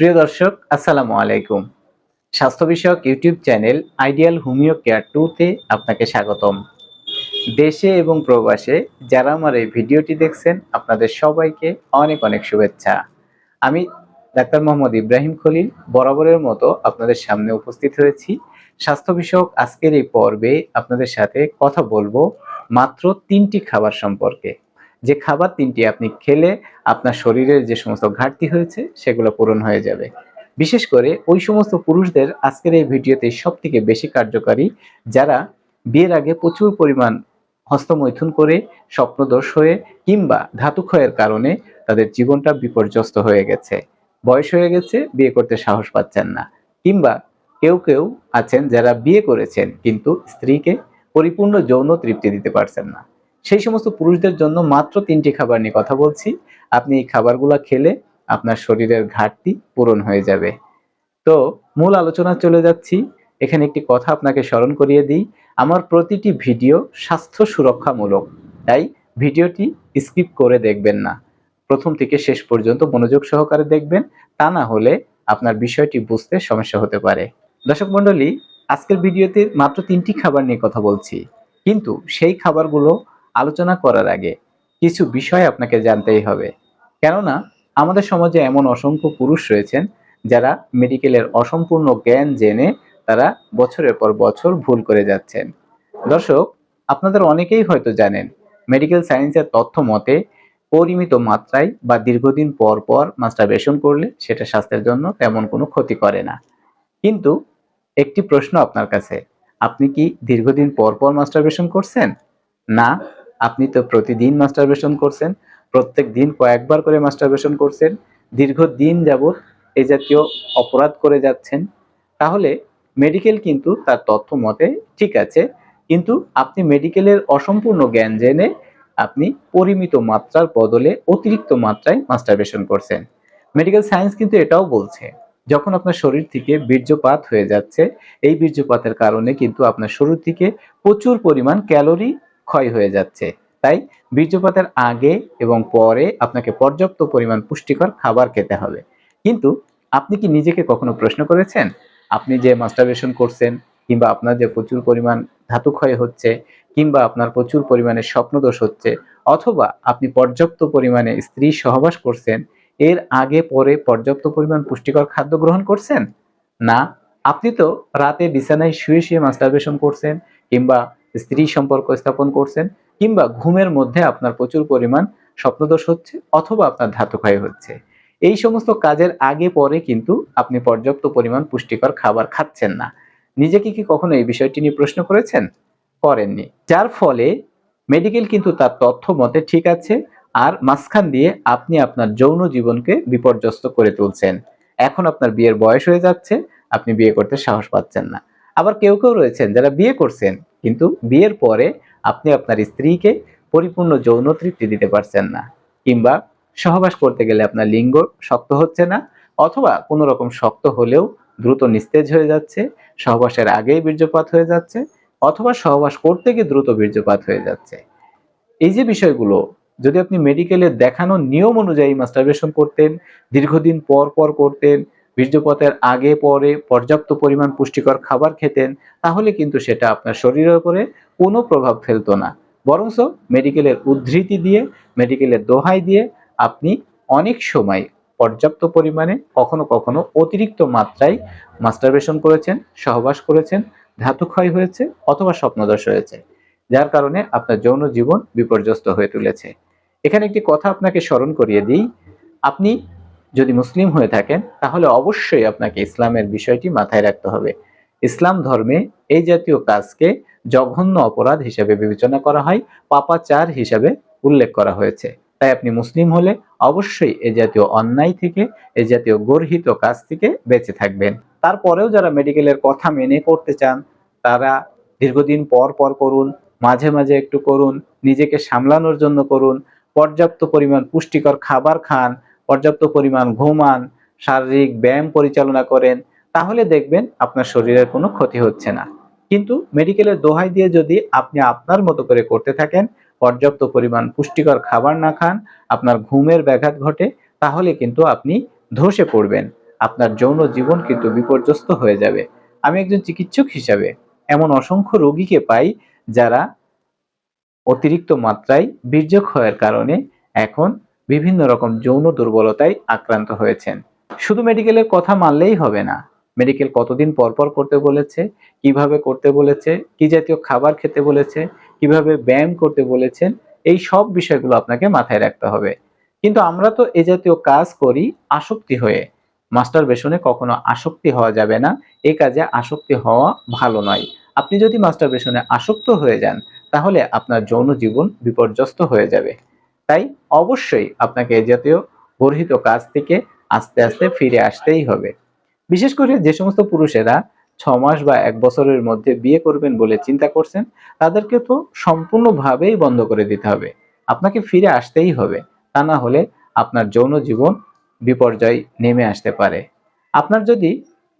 প্রিয় দর্শক, আসসালামু আলাইকুম। স্বাস্থ্য বিষয়ক YouTube channel ideal homeo care টুতে আপনাকে স্বাগতম। দেশে এবং প্রবাসে যারা আমার এই ভিডিওটি দেখছেন, আপনাদের সবাইকে অনেক অনেক শুভেচ্ছা। আমি ডাক্তার মোহাম্মদ ইব্রাহিম খলিল, বরাবরের মতো আপনাদের সামনে উপস্থিত হয়েছি। স্বাস্থ্য বিষয়ক আজকের এই পর্বে আপনাদের সাথে কথা বলব মাত্র তিনটি খাবার সম্পর্কে। যে খাবার তিনটি আপনি খেলে আপনার শরীরের যে সমস্ত ঘাটতি হয়েছে, সেগুলো পূরণ হয়ে যাবে। বিশেষ করে ওই সমস্ত পুরুষদের আজকের এই ভিডিওতে সব থেকে বেশি কার্যকারী, যারা বিয়ের আগে প্রচুর পরিমাণ হস্তমৈথুন করে, স্বপ্নদোষ হয়ে কিংবা ধাতুক্ষয়ের কারণে তাদের জীবনটা বিপর্যস্ত হয়ে গেছে। বয়স হয়ে গেছে, বিয়ে করতে সাহস পাচ্ছেন না। কিংবা কেউ কেউ আছেন যারা বিয়ে করেছেন, কিন্তু স্ত্রীকে পরিপূর্ণ যৌন তৃপ্তি দিতে পারছেন না। সেই সমস্ত পুরুষদের জন্য মাত্র তিনটি খাবার নিয়ে কথা বলছি। আপনি এই খাবারগুলো খেলে আপনার শরীরের ঘাটতি পূরণ হয়ে যাবে। তো মূল আলোচনা চলে যাচ্ছি। এখানে একটি কথা আপনাকে স্মরণ করিয়ে দিই। আমার প্রতিটি ভিডিও স্বাস্থ্য সুরক্ষামূলক, তাই ভিডিওটি স্কিপ করে দেখবেন না। প্রথম থেকে শেষ পর্যন্ত মনোযোগ সহকারে দেখবেন, তা না হলে আপনার বিষয়টি বুঝতে সমস্যা হতে পারে। দর্শক মণ্ডলী, আজকের ভিডিওতে মাত্র তিনটি খাবার নিয়ে কথা বলছি। কিন্তু সেই খাবারগুলো আলোচনা করার আগে কিছু বিষয় আপনাকে জানতেই হবে। কেননা, আমাদের সমাজে এমন অসংখ্য পুরুষ রয়েছেন যারা মেডিকেলের অসম্পূর্ণ জ্ঞান জেনে তারা বছরের পর বছর ভুল করে যাচ্ছেন। দর্শক, আপনাদের অনেকেই হয়তো জানেন, মেডিকেল সায়েন্সের তথ্য মতে পরিমিত মাত্রায় বা দীর্ঘদিন পর পর মাস্টারবেশন করলে সেটা স্বাস্থ্যের জন্য তেমন কোনো ক্ষতি করে না। কিন্তু একটি প্রশ্ন আপনার কাছে, আপনি কি দীর্ঘদিন পর পর মাস্টারবেশন করছেন? না আপনি তো প্রতিদিন মাস্টারবেশন করছেন, প্রত্যেক দিন কয়েকবার করে মাস্টারবেশন করছেন, দীর্ঘদিন যাবৎ এই জাতীয় অপরাধ করে যাচ্ছেন, তাহলে মেডিকেল কিন্তু তার তথ্য মতে ঠিক আছে, কিন্তু আপনি মেডিকেলের অসম্পূর্ণ জ্ঞান জেনে আপনি পরিমিত মাত্রার বদলে অতিরিক্ত মাত্রায় মাস্টারবেশন করছেন। মেডিকেল সায়েন্স কিন্তু এটাও বলছে, যখন আপনার শরীর থেকে বীর্যপাত হয়ে যাচ্ছে, এই বীর্যপাতের কারণে কিন্তু আপনার শরীর থেকে প্রচুর পরিমাণ ক্যালোরি ক্ষয় হয়ে যাচ্ছে। তাই বীর্যপাতের আগে এবং পরে আপনাকে পর্যাপ্ত পরিমাণ পুষ্টিকর খাবার খেতে হবে। কিন্তু আপনি কি নিজেকে কখনো প্রশ্ন করেছেন? আপনি যে মাস্টারবেশন করছেন কিংবা আপনার যে প্রচুর পরিমাণ ধাতু ক্ষয় হচ্ছে কিংবা আপনার প্রচুর পরিমাণে স্বপ্নদোষ হচ্ছে অথবা আপনি পর্যাপ্ত পরিমাণে স্ত্রী সহবাস করছেন, এর আগে পরে পর্যাপ্ত পরিমাণ পুষ্টিকর খাদ্য গ্রহণ করছেন? না। আপনি তো রাতে বিছানায় শুয়ে শুয়ে মাস্টারবেশন করছেন কিংবা স্ত্রী সম্পর্ক স্থাপন করছেন কিংবা ঘুমের মধ্যে আপনার প্রচুর পরিমাণ স্বপ্নদোষ হচ্ছে অথবা আপনার ধাতু ক্ষয় হচ্ছে। এই সমস্ত কাজের আগে পরে কিন্তু আপনি পর্যাপ্ত পরিমাণ পুষ্টিকর খাবার খাচ্ছেন না। নিজেকে কি কখনো এই বিষয়টি নিয়ে প্রশ্ন করেছেন? করেননি। যার ফলে মেডিকেল কিন্তু তার তথ্য মতে ঠিক আছে আর মাঝখান দিয়ে আপনি আপনার যৌন জীবনকে বিপর্যস্ত করে তুলছেন। এখন আপনার বিয়ের বয়স হয়ে যাচ্ছে, আপনি বিয়ে করতে সাহস পাচ্ছেন না। আবার কেউ কেউ রয়েছেন যারা বিয়ে করছেন কিন্তু বিয়ের পরে আপনি আপনার স্ত্রীকে পরিপূর্ণ যৌন তৃপ্তি দিতে পারছেন না। কিংবা সহবাস করতে গেলে আপনার লিঙ্গ শক্ত হচ্ছে না, অথবা কোনো রকম শক্ত হলেও দ্রুত নিস্তেজ হয়ে যাচ্ছে, সহবাসের আগেই বীর্যপাত হয়ে যাচ্ছে, অথবা সহবাস করতে গিয়ে দ্রুত বীর্যপাত হয়ে যাচ্ছে। এই যে বিষয়গুলো, যদি আপনি মেডিকেলে দেখানো নিয়ম অনুযায়ী মাস্টারবেশন করতেন, দীর্ঘদিন পর পর করতেন বীর্যপাতের আগে পরে পর্যাপ্ত পরিমাণ পুষ্টিকর খাবার খেতেন, তাহলে কিন্তু সেটা আপনার শরীরের উপরে কোনো প্রভাব ফেলতো না। বরংস মেডিকেলের উদ্ধৃতি দিয়ে, মেডিকেলের দোহাই দিয়ে আপনি অনেক সময় পর্যাপ্ত পরিমাণে কখনো কখনো অতিরিক্ত মাত্রায় মাস্টারবেশন করেছেন, সহবাস করেছেন ধাতু ক্ষয় হয়েছে অথবা স্বপ্নদোষ হয়েছে, যার কারণে আপনার যৌন জীবন বিপর্যস্ত হয়ে তুলেছে। এখানে একটি কথা আপনাকে স্মরণ করিয়ে দিই। আপনি যদি মুসলিম হয়ে থাকেন, তাহলে অবশ্যই আপনাকে ইসলামের বিষয়টি মাথায় রাখতে হবে। ইসলাম ধর্মে এই জাতীয় কাজকে জঘন্য অপরাধ হিসেবে বিবেচনা করা হয়, পাপাচার হিসাবে উল্লেখ করা হয়েছে। তাই আপনি মুসলিম হলে অবশ্যই এ জাতীয় অন্যায় থেকে, এ জাতীয় গর্হিত কাজ থেকে বেঁচে থাকবেন। তারপরেও যারা মেডিকেলের কথা মেনে করতে চান, তারা দীর্ঘদিন পর পর করুন, মাঝে মাঝে একটু করুন, নিজেকে সামলানোর জন্য করুন, পর্যাপ্ত পরিমাণ পুষ্টিকর খাবার খান পর্যাপ্ত পরিমাণ ঘুমান, শারীরিক ব্যায়াম পরিচালনা করেন, তাহলে দেখবেন আপনার শরীরের কোনো ক্ষতি হচ্ছে না। কিন্তু মেডিকেলের দোহাই দিয়ে যদি আপনি আপনার মতো করে করতে থাকেন, পর্যাপ্ত পরিমাণ পুষ্টিকর খাবার না খান, আপনার ঘুমের ব্যাঘাত ঘটে, তাহলে কিন্তু আপনি ধসে পড়বেন। আপনার যৌন জীবন কিন্তু বিপর্যস্ত হয়ে যাবে। আমি একজন চিকিৎসক হিসাবে এমন অসংখ্য রোগীকে পাই যারা অতিরিক্ত মাত্রায় বীর্যক্ষয়ের কারণে এখন বিভিন্ন রকম যৌন দুর্বলতায় আক্রান্ত হয়েছেন। শুধু মেডিকেলের কথা মানলেই হবে না। মেডিকেল কতদিন পর পর করতে বলেছে, কীভাবে করতে বলেছে, কি জাতীয় খাবার খেতে বলেছে, কীভাবে ব্যায়াম করতে বলেছেন এই সব বিষয়গুলো আপনাকে মাথায় রাখতে হবে। কিন্তু আমরা তো এ জাতীয় কাজ করি আসক্তি হয়ে। মাস্টার বেশনে কখনো আসক্তি হওয়া যাবে না, এ কাজে আসক্তি হওয়া ভালো নয়। আপনি যদি মাস্টার বেশনে আসক্ত হয়ে যান, তাহলে আপনার যৌন জীবন বিপর্যস্ত হয়ে যাবে। তাই অবশ্যই আপনাকে এ জাতীয় গর্হিত কাজ থেকে আস্তে আস্তে ফিরে আসতেই হবে। বিশেষ করে যে সমস্ত পুরুষেরা ছ মাস বা এক বছরের মধ্যে বিয়ে করবেন বলে চিন্তা করছেন, তাদেরকে তো সম্পূর্ণভাবেই বন্ধ করে দিতে হবে। আপনাকে ফিরে আসতেই হবে, তা না হলে আপনার যৌন জীবন বিপর্যয় নেমে আসতে পারে। আপনার যদি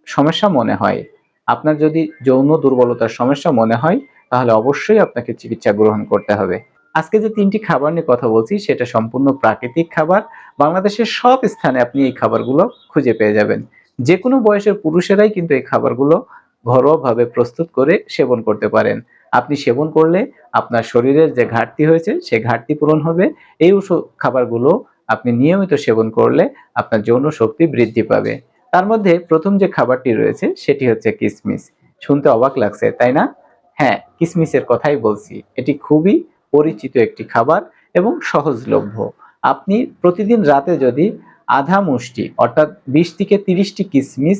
সমস্যা মনে হয়, আপনার যদি যৌন দুর্বলতার সমস্যা মনে হয়, তাহলে অবশ্যই আপনাকে চিকিৎসা গ্রহণ করতে হবে। আজকে যে তিনটি খাবার নিয়ে কথা বলছি, সেটা সম্পূর্ণ প্রাকৃতিক খাবার। বাংলাদেশের সব স্থানে আপনি এই খাবারগুলো খুঁজে পেয়ে যাবেন। যে কোনো বয়সের পুরুষেরাই কিন্তু এই খাবারগুলো ঘরোয়াভাবে প্রস্তুত করে সেবন করতে পারেন। আপনি সেবন করলে আপনার শরীরের যে ঘাটতি হয়েছে, সে ঘাটতি পূরণ হবে। এই খাবারগুলো আপনি নিয়মিত সেবন করলে আপনার যৌন শক্তি বৃদ্ধি পাবে। তার মধ্যে প্রথম যে খাবারটি রয়েছে, সেটি হচ্ছে কিসমিস। শুনতে অবাক লাগছে, তাই না? হ্যাঁ কিসমিসের কথাই বলছি। এটি খুবই পরিচিত একটি খাবার এবং সহজলভ্য। আপনি প্রতিদিন রাতে যদি আধা মুষ্টি, অর্থাৎ বিশ থেকে তিরিশটি কিসমিস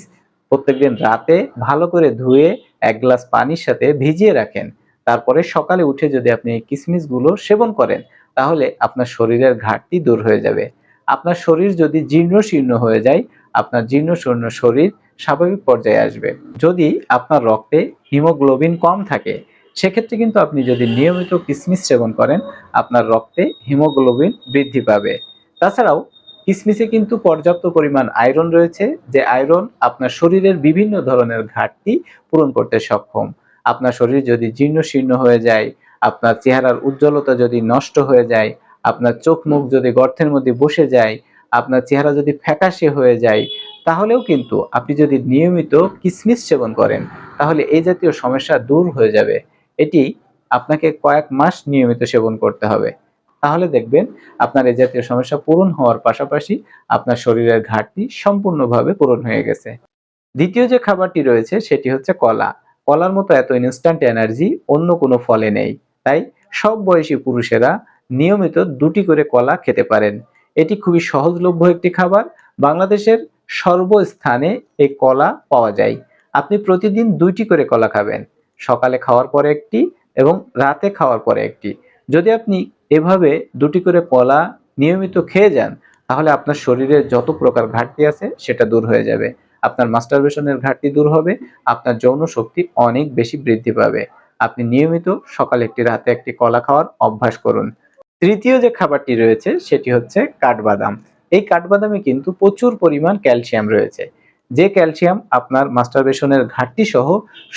প্রত্যেকদিন রাতে ভালো করে ধুয়ে এক গ্লাস পানির সাথে ভিজিয়ে রাখেন। তারপরে সকালে উঠে যদি আপনি এই কিসমিসগুলো সেবন করেন, তাহলে আপনার শরীরের ঘাটতি দূর হয়ে যাবে। আপনার শরীর যদি জীর্ণ শীর্ণ হয়ে যায়, আপনার জীর্ণ শীর্ণ শরীর স্বাভাবিক পর্যায়ে আসবে। যদি আপনার রক্তে হিমোগ্লোবিন কম থাকে সেক্ষেত্রে কিন্তু আপনি যদি নিয়মিত কিসমিস সেবন করেন, আপনার রক্তে হিমোগ্লোবিন বৃদ্ধি পাবে। তাছাড়াও কিসমিসে কিন্তু পর্যাপ্ত পরিমাণ আয়রন রয়েছে, যে আয়রন আপনার শরীরের বিভিন্ন ধরনের ঘাটতি পূরণ করতে সক্ষম। আপনার শরীর যদি জীর্ণ শীর্ণ হয়ে যায়, আপনার চেহারার উজ্জ্বলতা যদি নষ্ট হয়ে যায়, আপনার চোখ মুখ যদি গর্তের মধ্যে বসে যায়, আপনার চেহারা যদি ফ্যাকাশে হয়ে যায়, তাহলেও কিন্তু আপনি যদি নিয়মিত কিসমিস সেবন করেন, তাহলে এই জাতীয় সমস্যা দূর হয়ে যাবে। এটি আপনাকে কয়েক মাস নিয়মিত সেবন করতে হবে। তাহলে দেখবেন আপনার এই জাতীয় সমস্যা পূরণ হওয়ার পাশাপাশি আপনার শরীরের ঘাটতি সম্পূর্ণভাবে পূরণ হয়ে গেছে। দ্বিতীয় যে খাবারটি রয়েছে সেটি হচ্ছে কলা। কলার মতো এত ইনস্ট্যান্ট এনার্জি অন্য কোনো ফলে নেই। তাই সব বয়সী পুরুষেরা নিয়মিত দুটি করে কলা খেতে পারেন। এটি খুবই সহজলভ্য একটি খাবার। বাংলাদেশের সর্বস্থানে এই কলা পাওয়া যায়। আপনি প্রতিদিন দুইটি করে কলা খাবেন। সকালে খাওয়ার পরে একটি এবং রাতে খাওয়ার পরে একটি। যদি আপনি এভাবে দুটি করে কলা নিয়মিত খেয়ে যান, তাহলে আপনার শরীরে যত প্রকার ঘাটতি আছে সেটা দূর হয়ে যাবে। আপনার মাস্টারবেশনের ঘাটতি দূর হবে, আপনার যৌন শক্তি অনেক বেশি বৃদ্ধি পাবে। আপনি নিয়মিত সকালে একটি, রাতে একটি কলা খাওয়ার অভ্যাস করুন। তৃতীয় যে খাবারটি রয়েছে, সেটি হচ্ছে কাঠবাদাম। এই কাঠবাদামে কিন্তু প্রচুর পরিমাণ ক্যালসিয়াম রয়েছে। যে ক্যালসিয়াম আপনার মাস্টারবেশনের ঘাটতি সহ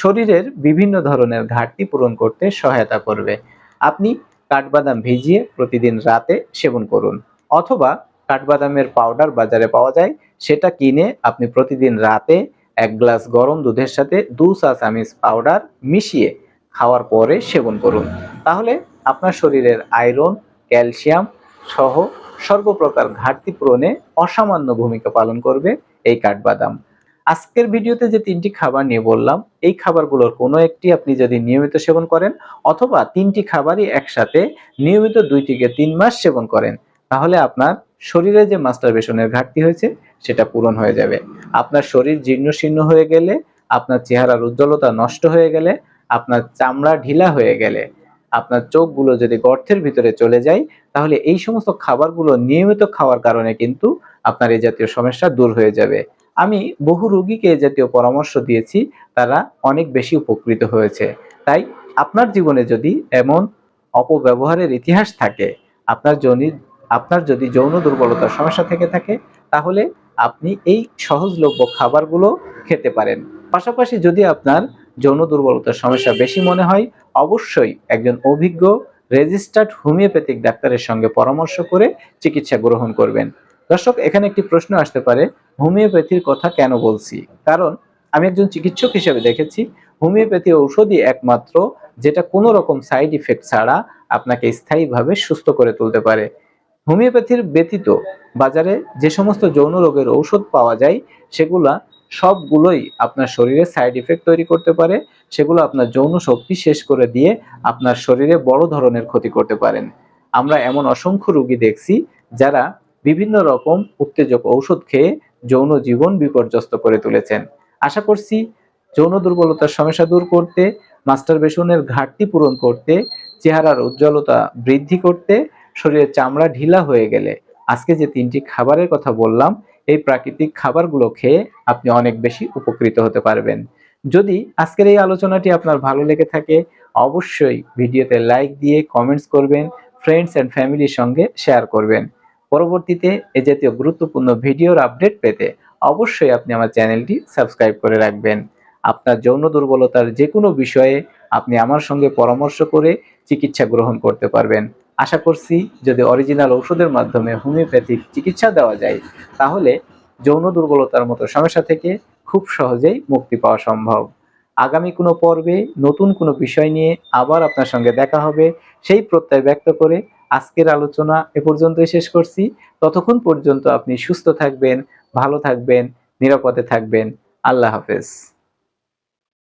শরীরের বিভিন্ন ধরনের ঘাটতি পূরণ করতে সহায়তা করবে। আপনি কাঠবাদাম ভিজিয়ে প্রতিদিন রাতে সেবন করুন। অথবা কাঠবাদামের পাউডার বাজারে পাওয়া যায়, সেটা কিনে আপনি প্রতিদিন রাতে এক গ্লাস গরম দুধের সাথে দু চা চামিচ পাউডার মিশিয়ে খাওয়ার পরে সেবন করুন। তাহলে আপনার শরীরের আয়রন, ক্যালসিয়াম সহ সর্বপ্রকার ঘাটতি পূরণে অসামান্য ভূমিকা পালন করবে। এই কাঠবাদাম। আজকের ভিডিওতে যে তিনটি খাবার নিয়ে বললাম, এই খাবারগুলোর কোনো একটি আপনি যদি নিয়মিত সেবন করেন অথবা তিনটি খাবারই একসাথে নিয়মিত দুই থেকে তিন মাস সেবন করেন, তাহলে আপনার শরীরে যে মাস্টারবেশনের ঘাটতি হয়েছে সেটা পূরণ হয়ে যাবে। আপনার শরীর জীর্ণ শীর্ণ হয়ে গেলে, আপনার চেহারার উজ্জ্বলতা নষ্ট হয়ে গেলে, আপনার চামড়া ঢিলা হয়ে গেলে আপনার চোখগুলো যদি গর্তের ভিতরে চলে যায়, তাহলে এই সমস্ত খাবারগুলো নিয়মিত খাওয়ার কারণে কিন্তু আপনার এই জাতীয় সমস্যা দূর হয়ে যাবে। আমি বহু রোগীকে এই জাতীয় পরামর্শ দিয়েছি, তারা অনেক বেশি উপকৃত হয়েছে। তাই আপনার জীবনে যদি এমন অপব্যবহারের ইতিহাস থাকে, আপনার জনি, আপনার যদি যৌন দুর্বলতার সমস্যা থেকে থাকে, তাহলে আপনি এই সহজলভ্য খাবারগুলো খেতে পারেন। পাশাপাশি যদি আপনার যৌন দুর্বলতার সমস্যা বেশি মনে হয়, অবশ্যই একজন অভিজ্ঞ রেজিস্টার্ড হোমিওপ্যাথিক ডাক্তারের সঙ্গে পরামর্শ করে চিকিৎসা গ্রহণ করবেন। দর্শক, এখানে একটি প্রশ্ন আসতে পারে, হোমিওপ্যাথির কথা কেন বলছি? কারণ আমি একজন চিকিৎসক হিসেবে দেখেছি, হোমিওপ্যাথি ঔষধই একমাত্র যেটা কোনো রকম সাইড ইফেক্ট ছাড়া আপনাকে স্থায়ীভাবে সুস্থ করে তুলতে পারে। হোমিওপ্যাথির ব্যতীত বাজারে যে সমস্ত যৌন রোগের ঔষধ পাওয়া যায়, সেগুলা সবগুলোই আপনার শরীরে সাইড ইফেক্ট তৈরি করতে পারে, সেগুলো আপনার যৌন শক্তি শেষ করে দিয়ে আপনার শরীরে বড় ধরনের ক্ষতি করতে পারেন। আমরা এমন অসংখ্য রোগী দেখছি যারা বিভিন্ন রকম উত্তেজক ঔষধ খেয়ে যৌন জীবন বিপর্যস্ত করে তুলেছেন। আশা করছি যৌন দুর্বলতার সমস্যা দূর করতে মাস্টারবেশনের ঘাটতি পূরণ করতে, চেহারার উজ্জ্বলতা বৃদ্ধি করতে, শরীরের চামড়া ঢিলা হয়ে গেলে। আজকে যে তিনটি খাবারের কথা বললাম এই প্রাকৃতিক খাবারগুলো খেয়ে আপনি অনেক বেশি উপকৃত হতে পারবেন। যদি আজকের এই আলোচনাটি আপনার ভালো লেগে থাকে, অবশ্যই ভিডিওতে লাইক দিয়ে কমেন্টস করবেন ফ্রেন্ডস অ্যান্ড ফ্যামিলির সঙ্গে শেয়ার করবেন। পরবর্তীতে এ জাতীয় গুরুত্বপূর্ণ ভিডিওর আপডেট পেতে অবশ্যই আপনি আমার চ্যানেলটি সাবস্ক্রাইব করে রাখবেন। আপনার যৌন দুর্বলতার যে কোনো বিষয়ে আপনি আমার সঙ্গে পরামর্শ করে চিকিৎসা গ্রহণ করতে পারবেন। আশা করছি যদি অরিজিনাল ওষুধের মাধ্যমে হোমিওপ্যাথিক চিকিৎসা দেওয়া যায়, তাহলে যৌন দুর্বলতার মতো সমস্যা থেকে খুব সহজেই মুক্তি পাওয়া সম্ভব। আগামী কোনো পর্বে নতুন কোনো বিষয় নিয়ে আবার আপনার সঙ্গে দেখা হবে। সেই প্রত্যয় ব্যক্ত করে আজকের আলোচনা এ পর্যন্তই শেষ করছি। ততক্ষণ পর্যন্ত আপনি সুস্থ থাকবেন, ভালো থাকবেন, নিরাপদে থাকবেন। আল্লাহ হাফেজ।